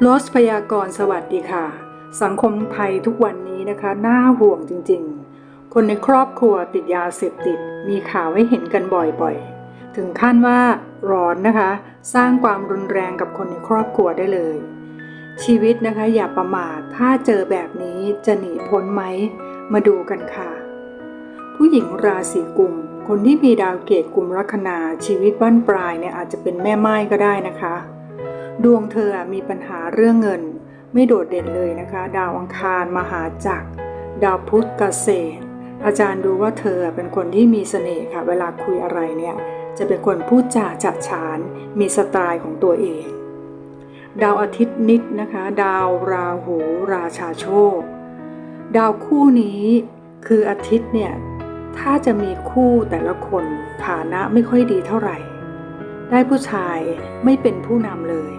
โลสพยากรสวัสดีค่ะ สังคมไทยทุกวันนี้นะคะน่าห่วงจริงๆ คนในครอบครัวติดยาเสพติด มีข่าวให้เห็นกันบ่อยๆ ถึงขั้นว่าร้อนนะคะ สร้างความรุนแรงกับคนในครอบครัวได้เลย ชีวิตนะคะอย่าประมาทถ้าเจอแบบนี้จะหนีพ้นไหม มาดูกันค่ะ ผู้หญิงราศีกุม คนที่มีดาวเกตกุมลัคนาชีวิตบ้านปลายเนี่ยอาจจะเป็นแม่ไม้ก็ได้นะคะ ดวงเธอมีปัญหาเรื่องเงิน ไม่โดดเด่นเลยนะคะ ดาวอังคารมหาจักร ดาวพุธเกษตร อาจารย์ดูว่าเธอเป็นคนที่มีเสน่ห์ค่ะ เวลาคุยอะไรเนี่ยจะเป็นคนพูดจาจัดฉาน มีสไตล์ของตัวเอง ดาวอาทิตย์นิดนะคะ ดาวราหูราชาโชค ดาวคู่นี้คืออาทิตย์เนี่ยถ้าจะมีคู่แต่ละคนฐานะไม่ค่อยดีเท่าไหร่ ได้ผู้ชายไม่เป็นผู้นำเลย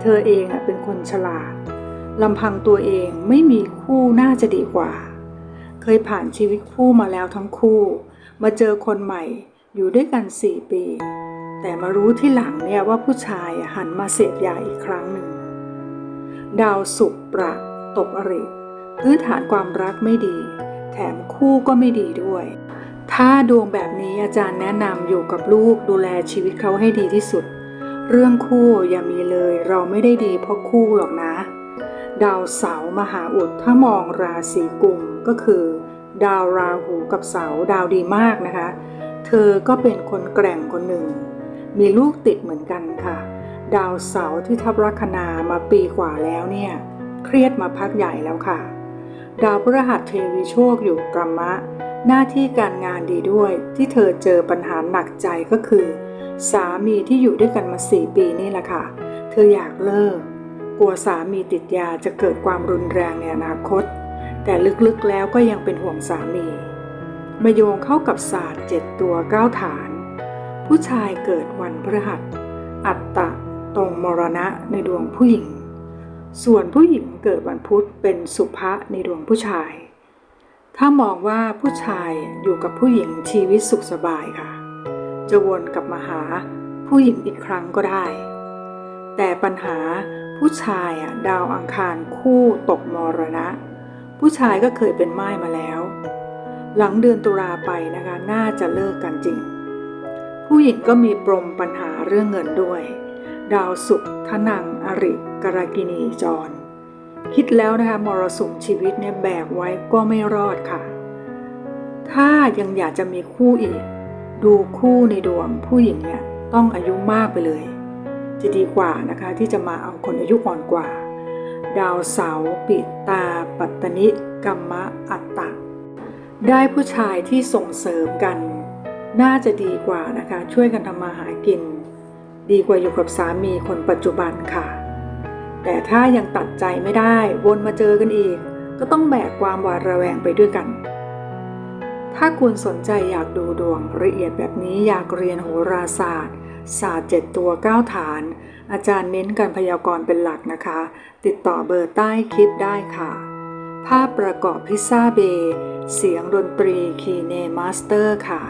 เธอเองอะเป็นคนฉลาดลำพังตัวเองไม่มีคู่น่าจะดีกว่า เคยผ่านชีวิตคู่มาแล้วทั้งคู่ มาเจอคนใหม่อยู่ด้วยกันสี่ปี แต่มารู้ที่หลังเนี่ยว่าผู้ชายหันมาเสพยาอีกครั้งหนึ่ง ดาวสุกประตกอริพื้นฐานความรักไม่ดี แถมคู่ก็ไม่ดีด้วย ถ้าดวงแบบนี้อาจารย์แนะนำอยู่กับลูกดูแลชีวิตเขาให้ดีที่สุด เรื่องคู่อย่ามีเลย เราไม่ได้ดีเพราะคู่หรอกนะ ดาวเสาร์มหาอุดถ้ามองราศีกุมก็คือ ดาวราหูกับเสาร์ดาวดีมากนะคะ เธอก็เป็นคนแกร่งคนหนึ่ง มีลูกติดเหมือนกันค่ะ ดาวเสาร์ที่ทับลัคนามาปีกว่าแล้วเนี่ย เครียดมาพักใหญ่แล้วค่ะ ดาวพฤหัสเทวีโชคอยู่กรรมะ หน้าที่การงานดีด้วย ที่เธอเจอปัญหาหนักใจก็คือ สามีที่อยู่ด้วยกันมาสี่ปีนี่แหละค่ะ เธออยากเลิก กลัวสามีติดยาจะเกิดความรุนแรงในอนาคต แต่ลึกๆแล้วก็ยังเป็นห่วงสามีมาโยงเข้ากับศาสตร์เจ็ดตัวเก้าฐาน ผู้ชายเกิดวันพฤหัส อัตตะตรงมรณะในดวงผู้หญิง ส่วนผู้หญิงเกิดวันพุธเป็นสุภะในดวงผู้ชาย ถ้ามองว่าผู้ชายอยู่กับผู้หญิงชีวิตสุขสบายค่ะ จะวนกลับมาหาผู้หญิงอีกครั้งก็ได้ แต่ปัญหาผู้ชายอะดาวอังคารคู่ตกมรณะ ผู้ชายก็เคยเป็นไม้มาแล้ว หลังเดือนตุลาไปนะคะน่าจะเลิกกันจริง ผู้หญิงก็มีปรมปัญหาเรื่องเงินด้วย ดาวศุกร์ทนังอริกรากินีจร คิดแล้วนะคะมรสุมชีวิตเนี่ยแบกไว้ก็ไม่รอดค่ะ ถ้ายังอยากจะมีคู่อีก ดูคู่ในดวงผู้หญิงเนี่ยต้องอายุมากไปเลย จะดีกว่านะคะที่จะมาเอาคนอายุอ่อนกว่า ดาวเสาปิดตา ปัตตนิกัมมะอัตตะได้ผู้ชายที่ส่งเสริมกัน น่าจะดีกว่านะคะ ช่วยกันทำมาหากิน ดีกว่าอยู่กับสามีคนปัจจุบันค่ะ แต่ถ้ายังตัดใจไม่ได้วนมาเจอกันอีก ก็ต้องแบกความหวาดระแวงไปด้วยกัน ถ้าคุณสนใจอยากดูดวงละเอียดแบบนี้อยากเรียนโหราศาสตร์ ศาสตร์เจ็ดตัวเก้าฐาน อาจารย์เน้นการพยากรณ์เป็นหลักนะคะ ติดต่อเบอร์ใต้คลิปได้ค่ะ ภาพประกอบพิซซ่าเบย์เสียงดนตรีคีเนมาสเตอร์ค่ะ